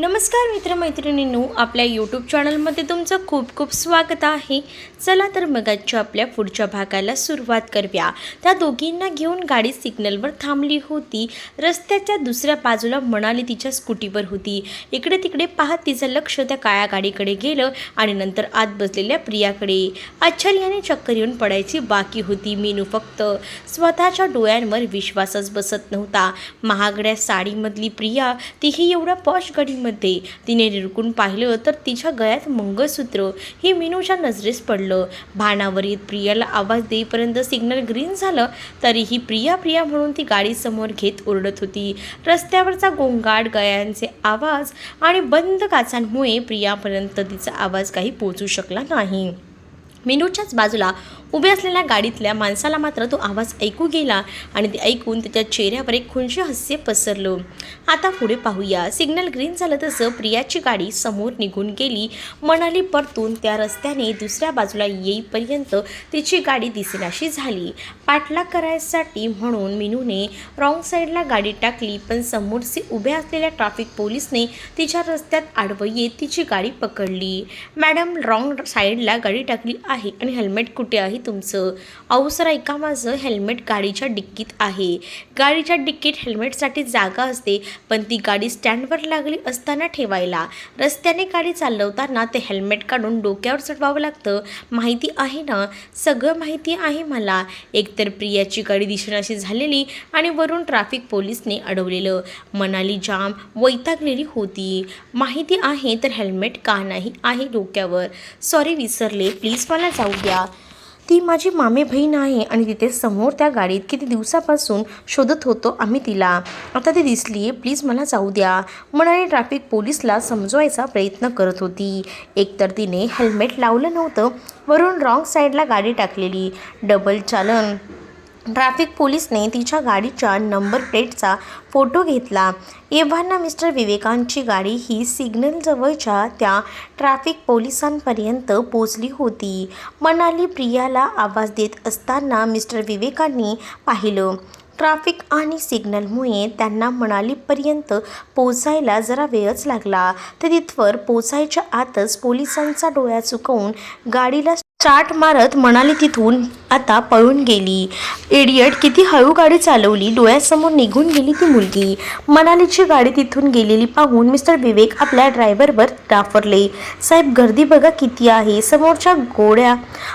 नमस्कार मित्रमैत्रिणींनो आपल्या यूट्यूब चॅनलमध्ये तुमचं खूप खूप स्वागत आहे. चला तर मग आजच्या आपल्या पुढच्या भागाला सुरुवात करूया. त्या दोघींना घेऊन गाडी सिग्नलवर थांबली होती. रस्त्याच्या दुसऱ्या बाजूला मणाली तिच्या स्कूटीवर होती. इकडे तिकडे पाहत तिचं लक्ष त्या काळ्या गाडीकडे गेलं आणि नंतर आत बसलेल्या प्रियाकडे. आश्चर्याने चक्कर येऊन पडायची बाकी होती मेनू फक्त. स्वतःच्या डोळ्यांवर विश्वासच बसत नव्हता. महागड्या साडीमधली प्रिया तीही एवढ्या पॉश गाडीमध्ये तिने निरकून पाहिलं तर तिच्या गळ्यात मंगळसूत्र हे मेनूच्या नजरेस पडलं. भानावर येत प्रियाला आवाज देईपर्यंत सिग्नल ग्रीन झालं तरीही प्रिया प्रिया म्हणून ती गाडी समोर घेत ओरडत होती. रस्त्यावरचा गोंगाट गळ्यांचे आवाज आणि बंद काचांमुळे प्रियापर्यंत तिचा आवाज काही पोचू शकला नाही. मेनूच्याच बाजूला उभे असलेल्या गाडीतल्या माणसाला मात्र तो आवाज ऐकू गेला आणि ते ऐकून त्याच्या चेहऱ्यावर एक खुंशी हास्य पसरलं. आता पुढे पाहूया. सिग्नल ग्रीन झालं तसं प्रियाची गाडी समोर निघून गेली. मनाली परतून त्या रस्त्याने दुसऱ्या बाजूला येईपर्यंत तिची गाडी दिसेनाशी झाली. पाठलाग करायसाठी म्हणून मिनूने रॉंग साईडला गाडी टाकली पण समोरचे उभे असलेल्या ट्रॅफिक पोलिसने तिच्या रस्त्यात आडवं येत तिची गाडी पकडली. मॅडम रॉंग साईडला गाडी टाकली आहे आणि हेल्मेट कुठे आहे तुमचं. अहो सर ऐका माझं हेल्मेट गाडीच्या डिक्कीत आहे. गाडीच्या डिक्कीत हेल्मेटसाठी जागा असते पण ती गाडी स्टँडवर लागली असताना ठेवायला. रस्त्याने गाडी चालवताना ते हेल्मेट काढून डोक्यावर चढवावं लागतं. माहिती आहे ना? सगळं माहिती आहे मला. एकतर प्रियाची गाडी दिशेनाशी झालेली आणि वरून ट्रॅफिक पोलिसने अडवलेलं. मनाली जाम वैतागलेली होती. माहिती आहे तर हेल्मेट का नाही आहे डोक्यावर. सॉरी विसरले. प्लीज मला जाऊ द्या. ती माझी मामे बहीण आहे आणि तिथे समोर त्या गाडीत किती दिवसापासून शोधत होतो आम्ही तिला. आता ती दिसली आहे प्लीज मला जाऊ द्या. म्हणाने ट्रॅफिक पोलिसला समजवायचा प्रयत्न करत होती. एकतर तिने हेल्मेट लावलं नव्हतं वरून रॉंग साईडला गाडी टाकलेली. डबल चालन. ट्रॅफिक पोलिसने तिच्या गाडीच्या नंबर प्लेटचा फोटो घेतला. एव्हाना मिस्टर विवेकांची गाडी ही सिग्नलजवळच्या त्या ट्रॅफिक पोलिसांपर्यंत पोचली होती. मनाली प्रियाला आवाज देत असताना मिस्टर विवेकांनी पाहिलं. ट्रॅफिक आणि सिग्नलमुळे त्यांना मनालीपर्यंत पोचायला जरा वेळच लागला. तर तिथवर पोचायच्या आतच पोलिसांचा डोळा चुकवून गाडीला चाट मारत म्हणाली तिथून आता पळून गेली. इडियट किती हळू गाडी चालवली डोळ्यासमोर निघून गेली ती मुलगी. मनालीची गाडी तिथून गेलेली पाहून मिस्टर विवेक आपल्या ड्रायव्हरवर डाफरले. साहेब गर्दी बघा किती आहे समोरच्या गोड्या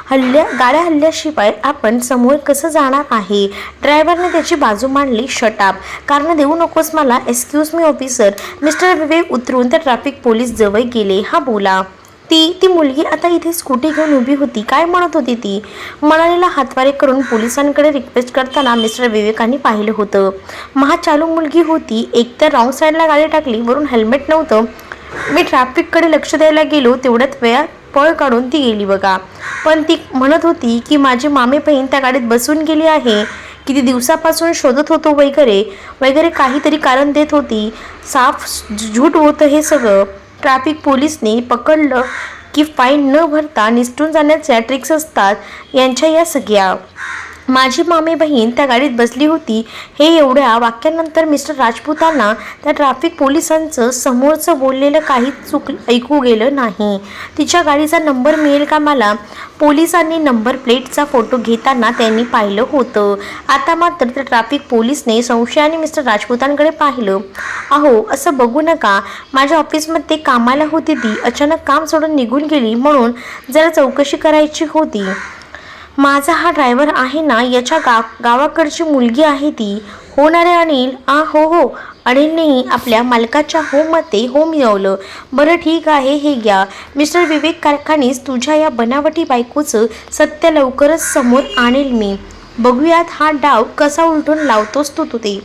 हल्ल्या गाड्या हल्ल्याशिवाय आपण समोर कसं जाणार आहे? ड्रायव्हरने त्याची बाजू मांडली शटाप कारण देऊ नकोस मला excuse me officer mister Vivek उतरून त्या ट्रॅफिक पोलीस जवळ गेले. हा बोला. ती ती मुलगी आता इथे स्कूटी घेऊन उभी होती. काय म्हणत होती ती? मनालीला हातवारे करून पोलिसांकडे रिक्वेस्ट करताना मिस्टर विवेकांनी पाहिलं होतं. महाचालू मुलगी होती. एकतर रॉंग साईडला गाडी टाकली वरून हेल्मेट नव्हतं. मी ट्रॅफिककडे लक्ष द्यायला गेलो तेवढ्यात वेळात पळ काढून ती गेली बघा. पण ती म्हणत होती की माझी मामी बहीण त्या गाडीत बसून गेली आहे. किती दिवसापासून शोधत होतो वगैरे. वगैरे काहीतरी कारण देत होती. साफ झूट होतं हे सगळं. ट्रॅफिक पोलिसने पकडलं की फाईन न भरता निसटून जाण्याच्या ट्रिक्स असतात यांच्या या सगळ्या. माझी मामी बहीण त्या गाडीत बसली होती. हे एवढ्या वाक्यानंतर मिस्टर राजपूतांना त्या ट्रॅफिक पोलिसांचं समोरचं बोललेलं काही चुक ऐकू गेलं नाही. तिच्या गाडीचा नंबर मिळेल का मला? पोलिसांनी नंबर प्लेटचा फोटो घेताना त्यांनी पाहिलं होतं. आता मात्र त्या ट्रॅफिक पोलिसने संशयाने मिस्टर राजपूतांकडे पाहिलं. अहो असं बघू नका. माझ्या ऑफिसमध्ये कामाला होती ती. अचानक काम सोडून निघून गेली म्हणून जरा चौकशी करायची होती. माझा हा ड्रायव्हर आहे ना याच्या गा गावाकडची मुलगी आहे ती. हो ना रे अनिल आ हो हो. अनिलनेही आपल्या मालकाच्या होमध्ये हो मिळवलं. बरं ठीक आहे हे घ्या. मिस्टर विवेक कारखानीस तुझ्या या बनावटी बायकोचं सत्य लवकरच समोर आणेल मी. बघूयात हा डाव कसा उलटून लावतोस तू तू ते.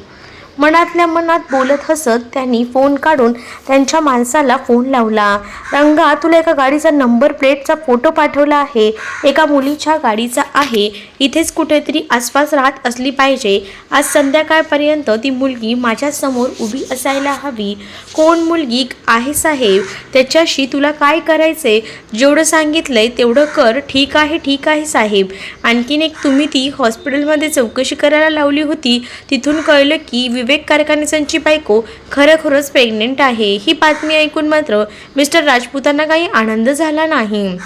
मनातल्या मनात बोलत हसत त्यांनी फोन काढून त्यांच्या माणसाला फोन लावला. रंगा तुला एका गाडीचा नंबर प्लेटचा फोटो पाठवला आहे. एका मुलीच्या गाडीचा आहे. इथेच कुठेतरी आसपास राहत असली पाहिजे. आज संध्याकाळपर्यंत ती मुलगी माझ्यासमोर उभी असायला हवी. कोण मुलगी? आहे साहेब. त्याच्याशी तुला काय करायचे जेवढं सांगितलंय तेवढं कर. ठीक आहे ठीक आहे साहेब. आणखीन एक तुम्ही ती हॉस्पिटलमध्ये चौकशी करायला लावली होती. तिथून कळलं की विवेक विवेक कारखानेसांची बायको खरोखरच प्रेग्नेंट आहे. ही बातमी ऐकून मात्र मिस्टर राजपूतांना काही आनंद झाला नाही.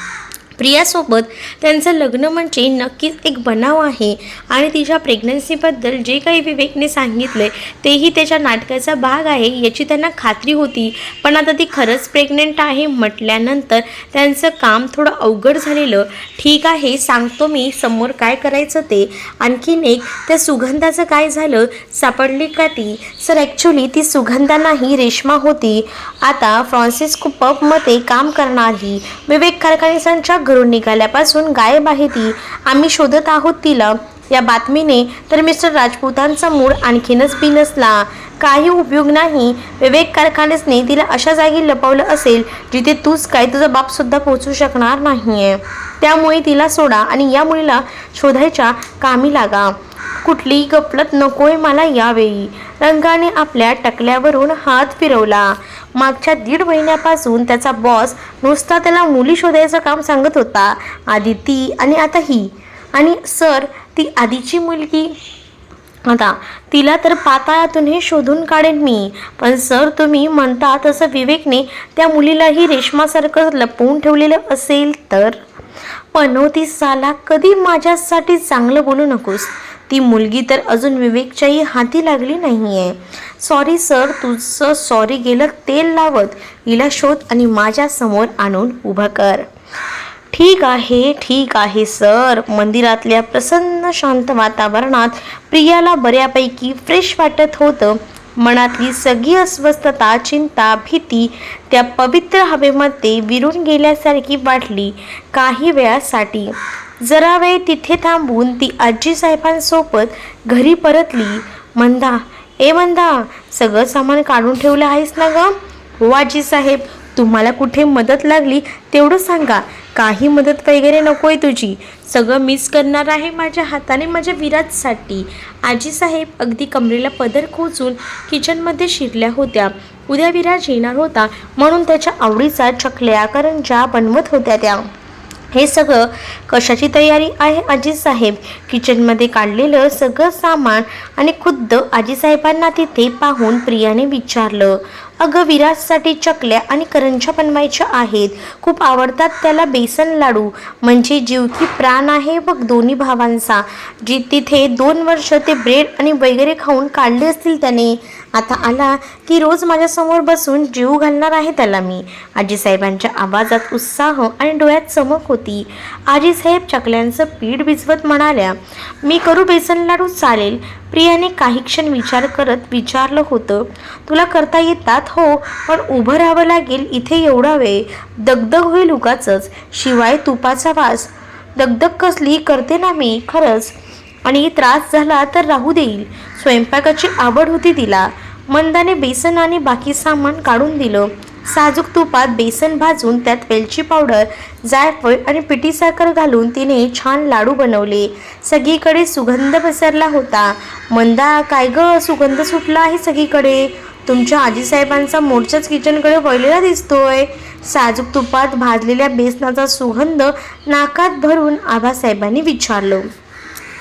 प्रियासोबत त्यांचं लग्न म्हणजे नक्कीच एक बनाव आहे. आणि तिच्या प्रेग्नन्सीबद्दल जे काही विवेकने सांगितले तेही त्याच्या नाटकाचा भाग आहे याची त्यांना खात्री होती. पण आता ती खरंच प्रेग्नंट आहे म्हटल्यानंतर त्यांचं काम थोडं अवघड झालेलं. ठीक आहे सांगतो मी समोर काय करायचं ते. आणखीन एक त्या सुगंधाचं काय झालं? सापडली का ती? सर ॲक्च्युली ती सुगंधा नाही रेश्मा होती. आता फ्रान्सिस्को पबमध्ये काम करणारी. विवेक कारखानेसांच्या घरून निघाल्यापासून गायब आहे ती. आम्ही शोधत आहोत तिला. या बातमीने तर मिस्टर राजपूतांचा मूड आणखीनच बिनसला. काही उपयोग नाही. विवेक कारखानेसने तिला अशा जागी लपवलं असेल जिथे तूच काय तुझा बापसुद्धा पोचू शकणार नाहीये. त्यामुळे तिला सोडा आणि या मुलीला शोधायच्या कामी लागा. कुठलीही गफलत नकोय मला यावेळी. रंगाने आपल्या टकल्यावरून हात फिरवला. मागच्या दीड महिन्यापासून त्याचा बॉस नुसता त्याला मुली शोधायचं काम सांगत होता. आधी ती आणि आता ही. आणि सर ती आधीची मुलगी. आता तिला तर पाताळातून हे शोधून काढेन मी. पण सर तुम्ही म्हणता तसं विवेकने त्या मुलीलाही रेशमासारखं लपवून ठेवलेलं असेल तर? पण ती साला कधी माझ्यासाठी चांगलं बोलू नकोस? ती मुलगी तर अजून विवेकच्याही हाती लागली नाही आहे सॉरी सर तुझं सॉरी गेलं तेल लावत. हिला शोध आणि माझ्यासमोर आणून उभं कर. ठीक आहे ठीक आहे सर मंदिरातल्या प्रसन्न शांत वातावरणात प्रियाला बऱ्यापैकी फ्रेश वाटत होतं. मनातली सगळी अस्वस्थता चिंता भीती त्या पवित्र हवेमध्ये विरून गेल्यासारखी वाटली काही वेळासाठी. जरा वेळ तिथे थांबून ती आजी साहेबांसोबत घरी परतली. मंदा ए मंदा सगळं सामान काढून ठेवलं आहेस ना ग? हो आजी साहेब तुम्हाला कुठे मदत लागली तेवढं सांगा. काही मदत वगैरे नको आहे तुझी. सगळं मिस करणार आहे माझ्या हाताने माझ्या विराजसाठी. आजीसाहेब अगदी कमरेला पदर खोचून किचनमध्ये शिरल्या होत्या. उद्या विराज येणार होता म्हणून त्याच्या आवडीचा चकल्या करंजा बनवत होत्या त्या. हे सगळं कशाची तयारी आहे आजीसाहेब? किचनमध्ये काढलेलं सगळं सामान आणि खुद्द आजीसाहेबांना तिथे पाहून प्रियाने विचारलं अगं विराजसाठी चकल्या आणि करंजा बनवायच्या आहेत. खूप आवडतात त्याला बेसन लाडू. म्हणजे जीव की प्राण आहे बघ दोन्ही भावांचा. जी तिथे दोन वर्ष ते ब्रेड आणि वगैरे खाऊन काढले असतील त्याने. आता आला की रोज माझ्यासमोर बसून जीव घालणार आहे त्याला मी. आजीसाहेबांच्या आवाजात उत्साह आणि डोळ्यात चमक होती. आजीसाहेब चकल्यांचं पीठ भिजवत म्हणाल्या मी करू बेसन लाडू चालेल. प्रियाने काही क्षण विचार करत विचारलं होतं तुला करता येतात हो पण उभं राहावं लागेल इथे एवढा वेळ. दगदग होईल उगाच शिवाय तुपाचा वास. दगदग कसली करते ना मी खरंच. आणि त्रास झाला तर राहू देईल. स्वयंपाकाची आवड होती तिला. मंदाने बेसन आणि बाकी सामान काढून दिलं. साजूक तुपात बेसन भाजून त्यात वेलची पावडर जायफळ आणि पिठी साखर घालून तिने छान लाडू बनवले. सगळीकडे सुगंध पसरला होता. मंदा काय ग सुगंध सुटला आहे सगळीकडे. तुमच्या आजीसाहेबांचा मोर्चाच किचनकडे वळलेला दिसतोय. साजूक तुपात भाजलेल्या बेसनाचा सुगंध नाकात भरून आबासाहेबांनी विचारलं.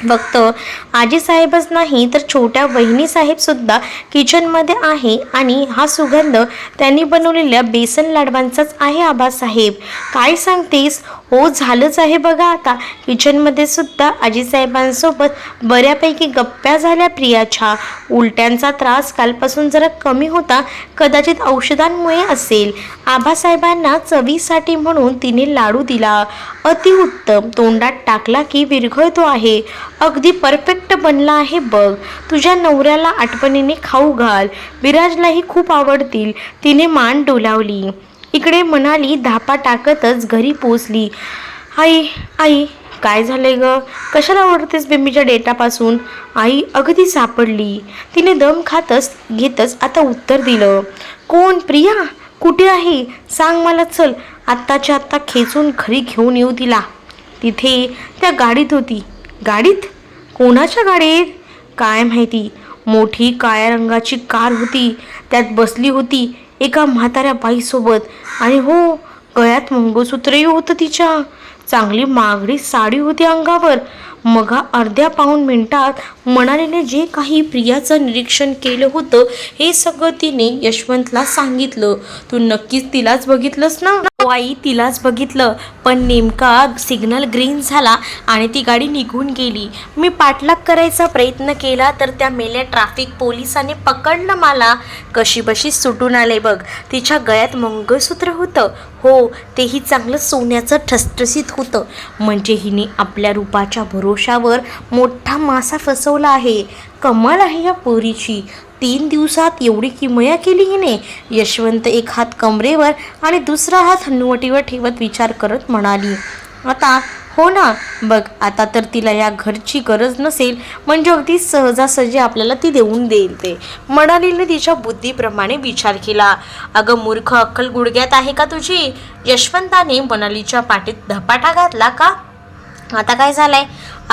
फक्त आजीसाहेबच नाही तर छोट्या वहिनीसाहेबसुद्धा किचनमध्ये आहे आणि हा सुगंध त्यांनी बनवलेल्या बेसन लाडवांचाच आहे आबासाहेब. काय सांगतेस? हो झालंच आहे बघा आता. किचनमध्ये सुद्धा आजीसाहेबांसोबत बऱ्यापैकी गप्प्या झाल्या प्रियाच्या. उलट्यांचा त्रास कालपासून जरा कमी होता. कदाचित औषधांमुळे असेल. आबासाहेबांना चवीसाठी म्हणून तिने लाडू दिला. अतिउत्तम तोंडात टाकला की विरघळतो आहे. अगदी परफेक्ट बनला आहे बघ. तुझ्या नवऱ्याला आठवणीने खाऊ घाल. विराजलाही खूप आवडतील. तिने मान डोलावली. इकडे म्हणाली धापा टाकतच घरी पोचली आई आई काय झालंय ग? कशाला ओढतेस बेंबीच्या डेटापासून? आई अगदी सापडली. तिने दम खातच घेतच आता उत्तर दिलं. कोण प्रिया? कुठे आहे? सांग मला चल. आत्ताच्या आत्ता खेचून घरी घेऊन येऊ तिला. तिथे त्या गाडीत होती. गाडीत? कोणाच्या गाडीत? काय माहिती. मोठी काळ्या रंगाची कार होती. त्यात बसली होती. एका म्हाताऱ्या बाईसोबत. आणि हो गळ्यात मंगळसूत्रही होतं तिच्या. चांगली मागडी साडी होती अंगावर. मग अर्ध्या पाऊण मिनिटात मनालीने जे काही प्रियाचं निरीक्षण केलं होतं हे सगळं तिने यशवंतला सांगितलं. तू नक्कीच तिलाच बघितलंस ना? हो आई तिलाच बघितलं. पण नेमका सिग्नल ग्रीन झाला आणि ती गाडी निघून गेली. मी पाठलाग करायचा प्रयत्न केला तर त्या मेल्या ट्रॅफिक पोलिसाने पकडलं मला. कशी बशी सुटून आले बघ. तिच्या गळ्यात मंगळसूत्र होतं. हो तेही चांगलं सोन्याचं ठसठसीत होतं. म्हणजे हिने आपल्या रूपाच्या भरोशावर मोठा मासा फसवला आहे. कमाल आहे या पोरीची. तीन दिवसात एवढी किमया केली हिने? यशवंत एक हात कमरेवर आणि दुसरा हात हनुवटीवर ठेवत विचार करत म्हणाली आता हो ना बघ आता तर तिला या घरची गरज नसेल म्हणजे अगदी सहजासहजी आपल्याला ती देऊन देईल ते. मनालीने तिच्या बुद्धीप्रमाणे विचार केला अगं मूर्ख अक्कल गुडघ्यात आहे का तुझी? यशवंताने मनालीच्या पाठीत धपाटा घातला का? आता काय झालंय?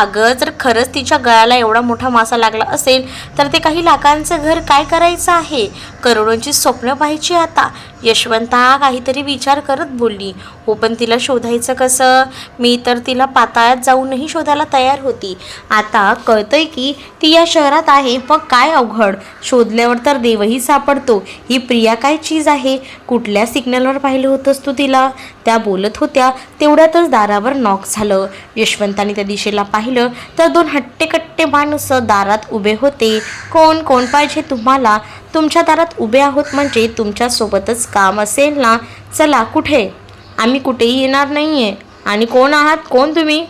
अगं जर खरंच तिच्या गळ्याला एवढा मोठा मासा लागला असेल तर ते काही लाखांचं घर काय करायचं आहे? करोडोंची स्वप्न पाहायची आता. यशवंता काहीतरी विचार करत बोलली. हो पण तिला शोधायचं कसं? मी तर तिला पाताळात जाऊनही शोधायला तयार होती. आता कळतंय की ती या शहरात आहे मग काय अवघड? शोधल्यावर तर देवही सापडतो. ही प्रिया काय चीज आहे? कुठल्या सिग्नलवर पाहिलं होतंस तू तिला? त्या बोलत होत्या तेवढ्यातच दारावर नॉक झालं. यशवंताने त्या दिशेला पाहिलं. तर दोन हट्टेकट्टे माणसं दारात उभे होते. कोण कोण पाहिजे तुम्हाला? तुमच्या दारात उभे आहोत म्हणजे तुमच्यासोबतच काम असेल ना? चला कुठे? आम्ही कुठेही येणार नाही आहे आणि कोण आहात? कोण तुम्ही?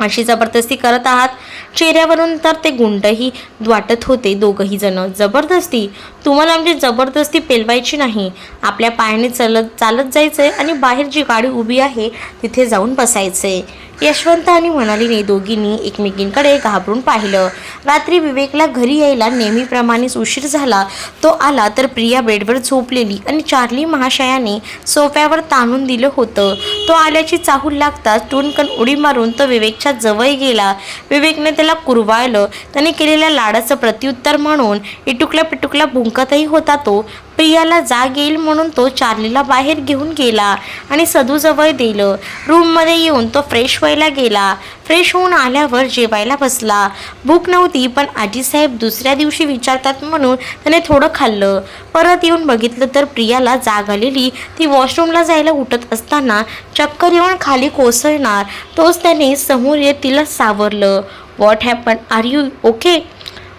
अशी जबरदस्ती करत आहात. चेहऱ्यावरून तर ते गुंडही वाटत होते दोघंही जण. जबरदस्ती? तुम्हाला आमची जबरदस्ती पेलवायची नाही. आपल्या पायाने चालत चालत जायचं आहे आणि बाहेर जी गाडी उभी आहे तिथे जाऊन बसायचं आहे यशवंत आणि मनालीने दोघींनी एकमेकींकडे घाबरून पाहिलं. रात्री विवेकला घरी यायला नेहमीप्रमाणेच उशीर झाला. तो आला तर प्रिया बेडवर झोपलेली आणि चार्ली महाशयाने सोफ्यावर ताणून दिलं होतं. तो आल्याची चाहूल लागताच टुनकन उडी मारून तो विवेकच्या जवळ गेला. विवेकने त्याला कुरवाळलं. त्याने केलेल्या लाडाचं प्रत्युत्तर म्हणून इटुकला पिटुकला भुंकतही होता तो. प्रियाला जाग येईल म्हणून तो चार्लीला बाहेर घेऊन गेला आणि सदूजवळ दिलं. रूममध्ये येऊन तो फ्रेश व्हायला गेला. फ्रेश होऊन आल्यावर जेवायला बसला. भूक नव्हती पण आजीसाहेब दुसऱ्या दिवशी विचारतात म्हणून त्याने थोडं खाल्लं. परत येऊन बघितलं तर प्रियाला जाग आलेली. ती वॉशरूमला जायला उठत असताना चक्कर येऊन खाली कोसळणार. तोच त्याने समोर येत तिला सावरलं. What happen are you okay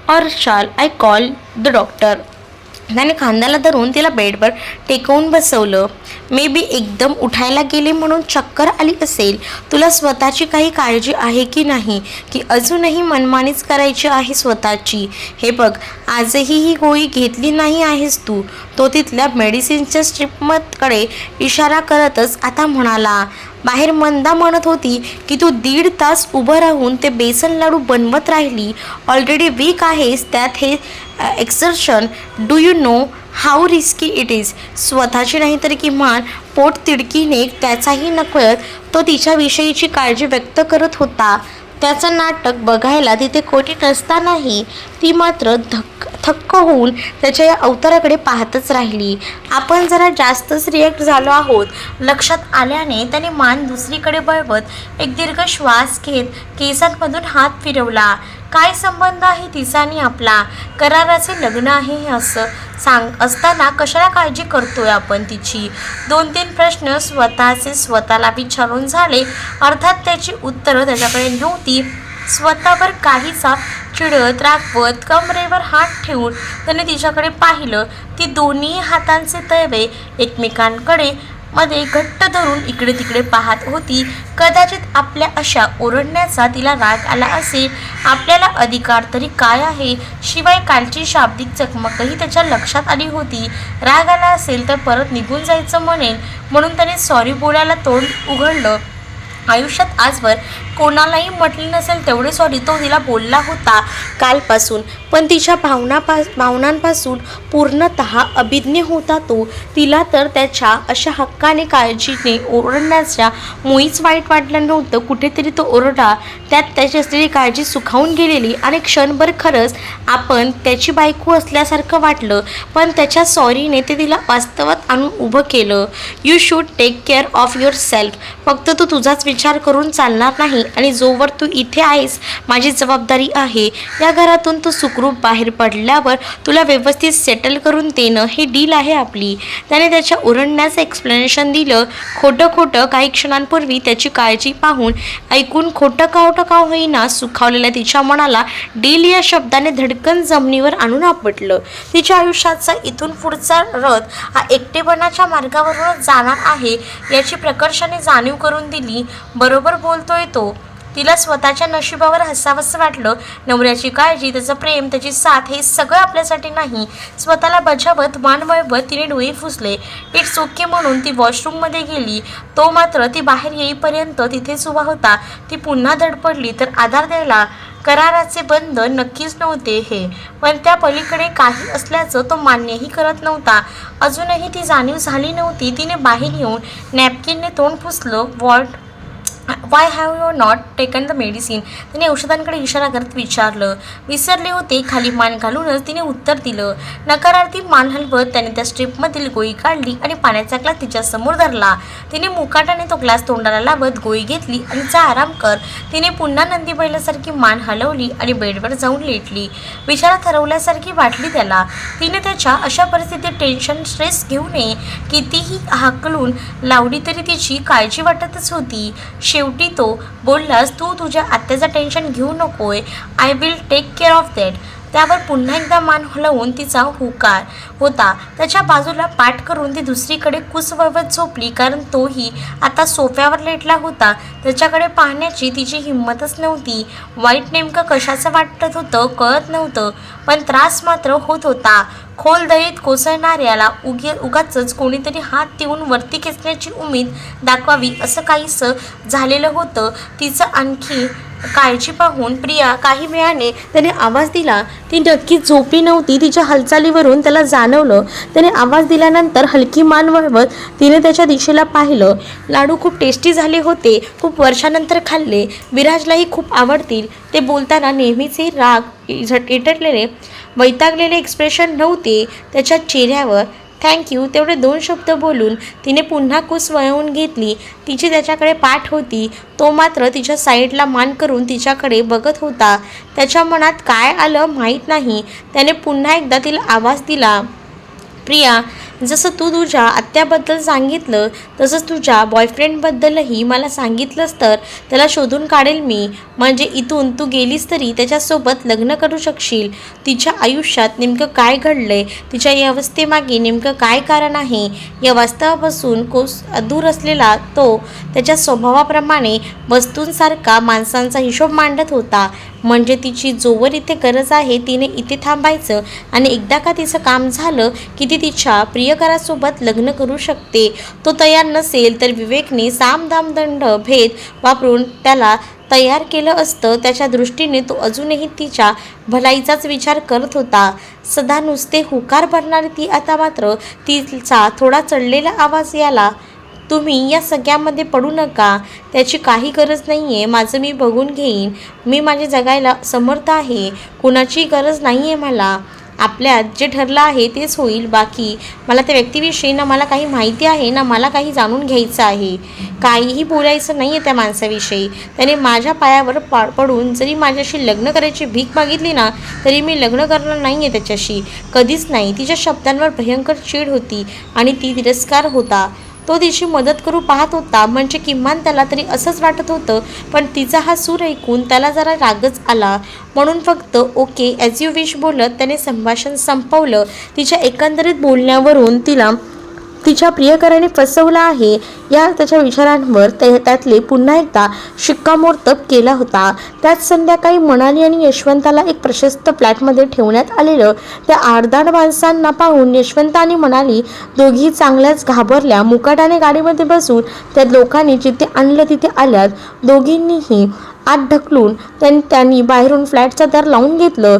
or shall I call the doctor त्याने खांद्याला धरून तिला बेडवर टेकवून बसवलं. मे बी एकदम उठायला गेले म्हणून चक्कर आली असेल. तुला स्वतःची काही काळजी आहे की नाही? की अजूनही मनमानीच करायची आहे स्वतःची? हे बघ आजही ही गोळी घेतली नाही आहेस तू. तो तिथल्या मेडिसिनच्या स्ट्रिपमतकडे इशारा करतच आता म्हणाला बाहेर मंदा म्हणत होती की तू दीड तास उभं राहून ते बेसन लाडू बनवत राहिली. ऑलरेडी वीक आहेस त्यात हे exertion do you know how risky it is स्वतःची नाही तर किमान पोट तिडकीने त्याचाही नकळत तो तिच्याविषयीची काळजी व्यक्त करत होता. त्याचं नाटक बघायला तिथे कोणी नसतानाही ती मात्र धक्क थक्क होऊन त्याच्या या अवताराकडे पाहतच राहिली. आपण जरा जास्तच रिॲक्ट झालो आहोत. लक्षात आल्याने त्याने मान दुसरीकडे वळवत एक दीर्घ श्वास घेत केसांमधून हात फिरवला. काय संबंध आहे तिचा आणि आपला? कराराचे लग्न आहे हे असं सांग असताना कशाला काळजी करतोय आपण तिची? दोन तीन प्रश्न स्वतःचे स्वतःला विचारून झाले. अर्थात त्याची उत्तरं त्याच्याकडे नव्हती. स्वतःवर काहीसा चिडत रागवत कमरेवर हात ठेवून त्याने तिच्याकडे पाहिलं. ती दोन्ही हातांचे तळवे एकमेकांकडे मध्ये घट्ट धरून इकडे तिकडे पाहत होती. कदाचित आपल्या अशा ओरडण्याचा तिला राग आला असेल. आपल्याला अधिकार तरी काय आहे? शिवाय कालची शाब्दिक चकमकही त्याच्या लक्षात आली होती. राग आला असेल तर परत निघून जायचं म्हणेल म्हणून त्याने सॉरी बोलायला तोंड उघडलं. आयुष्यात आजवर कोणालाही म्हटलं नसेल तेवढे सॉरी तो तिला बोलला होता कालपासून. पण तिच्या भावनापास भावनांपासून पूर्णत अभिज्ञ होता तो. तिला तर त्याच्या अशा हक्काने काळजीने ओरडण्याच्या मुळीच वाईट वाटलं नव्हतं. कुठेतरी तो ओरडा त्यात त्याची असलेली काळजी सुखावून गेलेली आणि क्षणभर खरंच आपण त्याची बायको असल्यासारखं वाटलं. पण त्याच्या सॉरीने ते तिला वास्तवात आणून उभं केलं. You should take care of yourself फक्त तू तुझाच विचार करून चालणार नाही. आणि जोवर तू इथे आहेस माझी जबाबदारी आहे. या घरातून तू सुखरूप बाहेर पडल्यावर तुला व्यवस्थित सेटल करून देणं हे डील आहे आपली. त्याने त्याच्या ओरडण्याचं एक्सप्लेनेशन दिलं. खोटं खोटं काही क्षणांपूर्वी त्याची काळजी पाहून ऐकून खोटं कावटं का होईना सुखावलेल्या तिच्या मनाला डील या शब्दाने धडकन जमिनीवर आणून आपटलं. तिच्या आयुष्याचा इथून पुढचा रथ हा एकटेपणाच्या मार्गावरूनच जाणार आहे याची प्रकर्षाने जाणीव करून दिली. बरोबर बोलतोय तो. तिला स्वतःच्या नशिबावर हसावंसं वाटलं. नवऱ्याची काळजी त्याचं प्रेम त्याची साथ हे सगळं आपल्यासाठी नाही. स्वतःला बजावत मान वळवत तिने डोळे फुसले इट्स ओके म्हणून ती वॉशरूममध्ये गेली. तो मात्र ती बाहेर येईपर्यंत तिथेच उभा होता. ती पुन्हा धडपडली तर आधार द्यायला. कराराचे बंध नक्कीच नव्हते हे. पण त्या पलीकडे काही असल्याचं तो मान्यही करत नव्हता. अजूनही ती जाणीव झाली नव्हती. तिने बाहेर येऊन नॅपकिनने तोंड पुसलं. What why have you not taken the medicine तिने औषधांकडे इशारा करत विचारलं. विसरले होते खाली मान घालूनच तिने उत्तर दिलं. नकारार्थी मान हलवत त्याने त्या स्ट्रीपमधील गोळी काढली आणि पाण्याचा ग्लास तिच्यासमोर धरला. तिने मुकाटाने तो ग्लास तोंडाला लावत गोळी घेतली आणि जा आराम कर. तिने पुन्हा नंदी बैलासारखी मान हलवली आणि बेडवर जाऊन लेटली. विचारात हरवल्यासारखी वाटली त्याला. तिने त्याच्या अशा परिस्थितीत टेन्शन स्ट्रेस घेऊ नये. कितीही हाकलून लावली तरी तिची काळजी वाटतच होती. शेवटी तो बोललास तू तुझ्या आत्याचं टेन्शन घेऊ नकोय. I will take care of that त्यावर पुन्हा एकदा मान हलवून तिचा हुकार होता. त्याच्या बाजूला पाठ करून ती दुसरीकडे कुसवळवत झोपली कारण तोही आता सोफ्यावर लेटला होता. त्याच्याकडे पाहण्याची तिची हिंमतच नव्हती. वाईट नेमकं कशाचं वाटत होतं कळत नव्हतं पण त्रास मात्र होत होता. खोल दहीत कोसळणाऱ्याला उगी उगाच कोणीतरी हात देऊन वरती खेचण्याची उमेद दाखवावी असं काहीसं झालेलं होतं. तिचं आणखी काळजी पाहून प्रिया काही वेळाने त्याने आवाज दिला. ती नक्की झोपी नव्हती. तिच्या हालचालीवरून त्याला जाणवलं. त्याने आवाज दिल्यानंतर हलकी मान वळवत तिने त्याच्या दिशेला पाहिलं. लाडू खूप टेस्टी झाले होते. खूप वर्षानंतर खाल्ले. विराजलाही खूप आवडतील. ते बोलताना नेहमीचे राग झट इटटलेले वैतागलेले एक्सप्रेशन नव्हते. त्याच्या चेहऱ्यावर थँक्यू तेवढे दोन शब्द बोलून तिने पुन्हा कुस वळवून घेतली. तिची त्याच्याकडे पाठ होती. तो मात्र तिच्या साईडला मान करून तिच्याकडे बघत होता. त्याच्या मनात काय आलं माहीत नाही. त्याने पुन्हा एकदा तिला आवाज दिला. प्रिया जसं तू तुझ्या आत्याबद्दल सांगितलं तसंच तुझ्या बॉयफ्रेंडबद्दलही मला सांगितलंस तर त्याला शोधून काढेल मी. म्हणजे इथून तू गेलीस तरी त्याच्यासोबत लग्न करू शकशील. तिच्या आयुष्यात नेमकं काय घडलंय? तिच्या या अवस्थेमागे नेमकं काय कारण आहे? या वास्तवापासून कोस दूर असलेला तो त्याच्या स्वभावाप्रमाणे वस्तूंसारखा माणसांचा हिशोब मांडत होता. म्हणजे तिची जोवर इथे गरज आहे तिने इथे थांबायचं आणि एकदा का तिचं काम झालं की ती तिच्या प्रियकरासोबत लग्न करू शकते. तो तयार नसेल तर विवेकने सामदामदंड भेद वापरून त्याला तयार केलं असतं. त्याच्या दृष्टीने तो अजूनही तिच्या भलाईचाच विचार करत होता. सदा नुसते हुकार भरणारी ती आता मात्र तिचा थोडा चढलेला आवाज याला तुम्ही या सगळ्यामध्ये पडू नका. त्याची काही गरज नाही आहे माझं मी बघून घेईन. मी माझे जगायला समर्थ आहे. कुणाची गरज नाही आहे मला. आपल्यात जे ठरलं आहे तेच होईल. बाकी मला त्या व्यक्तीविषयी ना मला काही माहिती आहे ना मला काही जाणून घ्यायचं आहे. काहीही बोलायचं नाही आहे त्या माणसाविषयी. त्याने माझ्या पायावर पा पडून जरी माझ्याशी लग्न करायची भीक मागितली ना तरी मी लग्न करणार नाही आहे त्याच्याशी. कधीच नाही. तिच्या शब्दांवर भयंकर चीड होती आणि ती तिरस्कार होता. तो तिची मदत करू पाहत होता. म्हणजे किमान त्याला तरी असंच वाटत होतं पण तिचा हा सूर ऐकून त्याला जरा रागच आला. म्हणून फक्त ओके ॲज यू विश बोलत त्याने संभाषण संपवलं. तिच्या एकंदरीत बोलण्यावरून तिला तिच्या प्रियकराने फसवला आहे. या त्याच्या विचारांवर ते त्यातले पुन्हा एकदा शिक्कामोर्तब केला होता. त्याच संध्याकाळी मनाली आणि यशवंताला एक प्रशस्त फ्लॅटमध्ये ठेवण्यात आलेलं त्या आडदाड माणसांना पाहून यशवंत आणि मनाली दोघी चांगल्याच घाबरल्या. मुकाटाने गाडीमध्ये बसून त्या लोकांनी जिथे आणलं तिथे आल्यात. दोघींनीही आत ढकलून त्यां त्यांनी बाहेरून फ्लॅटचा दर लावून घेतलं.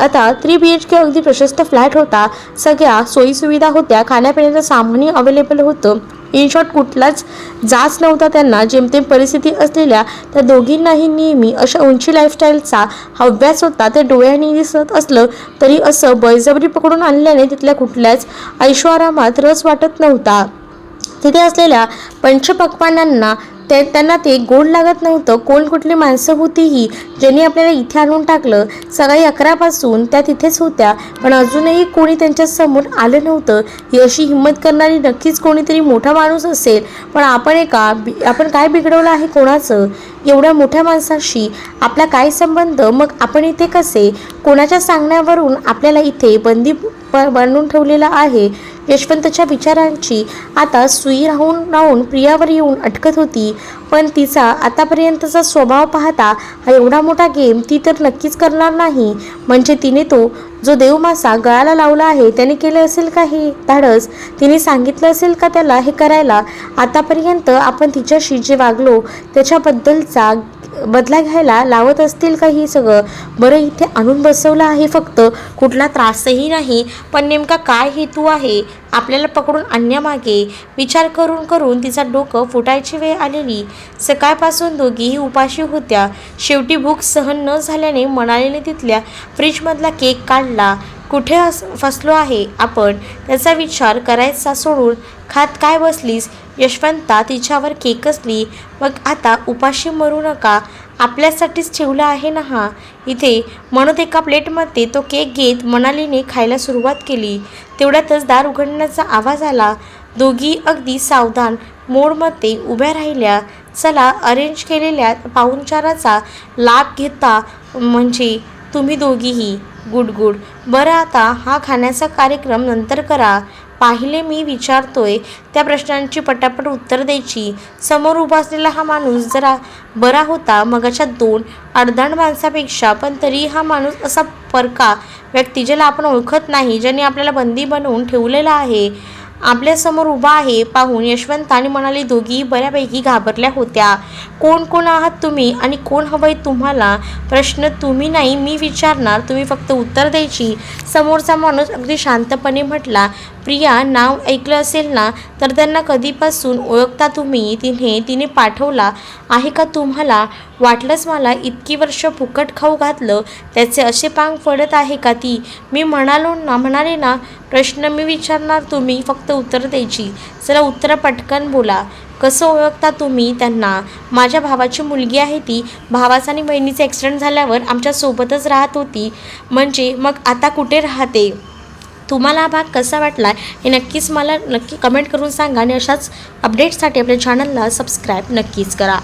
आता थ्री बी एच के अगदी प्रशस्त फ्लॅट होता. सगळ्या सोयीसुविधा होत्या. खाण्यापिण्याचं सामानही अवेलेबल होतं. इन शॉर्ट कुठलाच जाच नव्हता त्यांना. जेमतेम परिस्थिती असलेल्या त्या दोघींनाही नेहमी अशा उंची लाईफस्टाईलचा हव्यास होता. ते डोळ्यांनी दिसत असलं तरी असं बळजबरी पकडून आणल्याने तिथल्या कुठल्याच ऐशोआरामात रस वाटत नव्हता. तिथे असलेल्या पंचपक्वानांना ते त्यांना ते गोड लागत नव्हतं. कोण कुठली माणसं होती ही ज्यांनी आपल्याला इथे आणून टाकलं? सकाळी अकरापासून त्या तिथेच होत्या पण अजूनही कोणी त्यांच्यासमोर आलं नव्हतं. ही अशी हिंमत करणारी नक्कीच कोणीतरी मोठा माणूस असेल पण आपण एका बि- आपण काय बिघडवलं आहे कोणाचं? एवढ्या मोठ्या माणसाशी आपला काय संबंध? मग आपण इथे कसे? कोणाच्या सांगण्यावरून आपल्याला इथे बंदी बांधून ठेवलेला आहे? यशवंतच्या विचारांची आता सुई राहून राहून प्रियावर येऊन अटकत होती. पण तिचा आतापर्यंतचा स्वभाव पाहता हा एवढा मोठा गेम ती तर नक्कीच करणार नाही. म्हणजे तिने तो जो देवमासा गळाला लावला आहे त्याने केले असेल का हे? धाडस तिने सांगितलं असेल का त्याला हे करायला? आतापर्यंत आपण तिच्याशी जे वागलो त्याच्याबद्दलचा बदला घ्यायला लावत असतील का हे सगळं? बरं इथे आणून बसवलं आहे फक्त. कुठला त्रासही नाही. पण नेमका काय हेतू आहे? आपल्याला पकडून आणण्यामागे विचार करून करून तिचा डोकं फुटायची वेळ आलेली. सकाळपासून दोघीही उपाशी होत्या. शेवटी भूक सहन न झाल्याने मनालीने तिथल्या फ्रीजमधला केक काढला. कुठे अस फसलो आहे आपण त्याचा विचार करायचा सोडून खात काय बसलीस? यशवंता तिच्यावर केक असली मग आता उपाशी मरू नका. आपल्यासाठीच ठेवला आहे ना हा? इथे म्हणत एका प्लेटमध्ये तो केक घेत मनालीने खायला सुरुवात केली. तेवढ्यातच दार उघडण्याचा आवाज आला. दोघी अगदी सावधान मोडमध्ये उभ्या राहिल्या. चला अरेंज केलेल्या पाहुणचाराचा लाभ घेता म्हणजे तुम्ही दोघीही. Good good. बरं आता हा खाण्याचा कार्यक्रम नंतर करा. पाहिले मी विचारतोय त्या प्रश्नांची पटापट उत्तर द्यायची. समोर उभा असलेला हा माणूस जरा बरा होता मगाच्या दोन अर्धाण माणसापेक्षा पण तरी हा माणूस असा परका व्यक्ती ज्याला आपण ओळखत नाही ज्याने आपल्याला बंदी बनवून ठेवलेला आहे. आपल्यासमोर उभा आहे पाहून यशवंत आणि म्हणाली दोघी बऱ्यापैकी घाबरल्या होत्या. कोण कोण आहात तुम्ही आणि कोण हवंय तुम्हाला? प्रश्न तुम्ही नाही मी विचारणार तुम्ही फक्त उत्तर द्यायची. समोरचा माणूस अगदी शांतपणे म्हटला प्रिया नाव ऐकलं असेल ना तर त्यांना कधीपासून ओळखता तुम्ही? तिने तिने पाठवला आहे का तुम्हाला वाटलंच मला इतकी वर्ष फुकट खाऊ घातलं? त्याचे असे पांग पडत आहे का ती? मी म्हणालो ना म्हणाले ना प्रश्न मी विचारणार तुम्ही फक्त उत्तर द्यायची. चला उत्तर पटकन बोला. कसं ओळखता तुम्ही त्यांना? माझ्या भावाची मुलगी आहे ती. भावाचा आणि बहिणीचा ॲक्सिडेंट झाल्यावर आमच्यासोबतच राहत होती. म्हणजे मग आता कुठे राहते? तुम्हाला हा भाग कसा वाटला हे नक्कीच मला नक्की कमेंट करून सांगा आणि अशाच अपडेट्ससाठी आपल्या चॅनलला सबस्क्राईब नक्कीच करा.